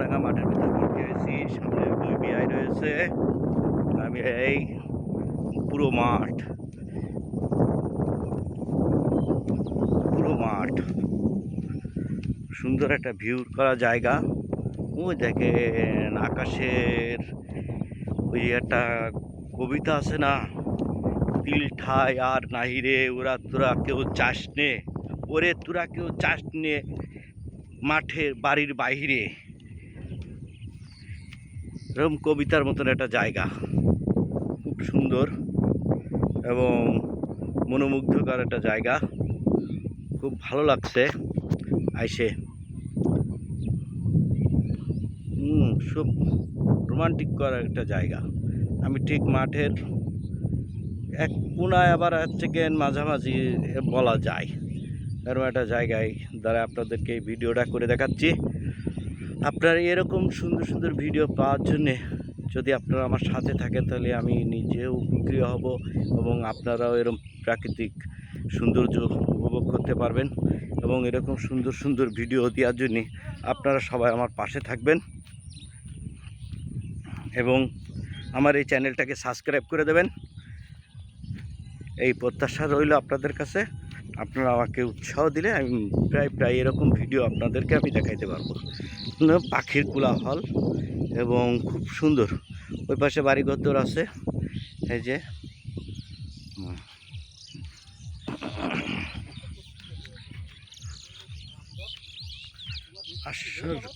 চুয়াডাঙ্গা মাঠের ভিতর ভর্তি হয়েছি সামনে দুই বিআই রয়েছে। আমি এই পুরো মাঠ। পুরো মাঠ। সুন্দর একটা ভিউ করা জায়গা। ওই দেখেন আকাশের ওই একটা কবিতা আছে না? তিল ঠাই আর নাহি রে, ওরা তোরা কেউ চাস নে। ওরে তোরা কেউ চাষ নে মাঠের বাড়ির বাইরে এরকম কবিতার মতন একটা জায়গা। খুব সুন্দর এবং মনোমুগ্ধকর একটা জায়গা। খুব ভালো লাগছে। আইসে। হুম, খুব রোমান্টিক করা একটা জায়গা। আমি ঠিক মাঠের এক কোনায় আবার হচ্ছে গেন মাঝামাঝি বলা যায়। এরকম একটা জায়গায় দ্বারা আপনাদেরকে এই ভিডিওটা করে দেখাচ্ছি। আপনারা এরকম সুন্দর সুন্দর ভিডিও পাওয়ার জন্যে যদি আপনারা আমার সাথে থাকেন, তাহলে আমি নিজেও উপকৃত হব এবং আপনারাও এরকম প্রাকৃতিক সৌন্দর্য উপভোগ করতে পারবেন এবং এরকম সুন্দর সুন্দর ভিডিও দেওয়ার জন্যে আপনারা সবাই আমার পাশে থাকবেন এবং আমার এই চ্যানেলটাকে সাবস্ক্রাইব করে দেবেন। এই প্রত্যাশা রইল আপনাদের কাছে। আপনারা আমাকে উৎসাহ দিলে আমি প্রায় প্রায় এরকম ভিডিও আপনাদেরকে আমি দেখাইতে পারব। না, পাখির কোলাহল এবং খুব সুন্দর। ওই পাশে বাড়িঘর আছে। এই যে। আশ্চর্য।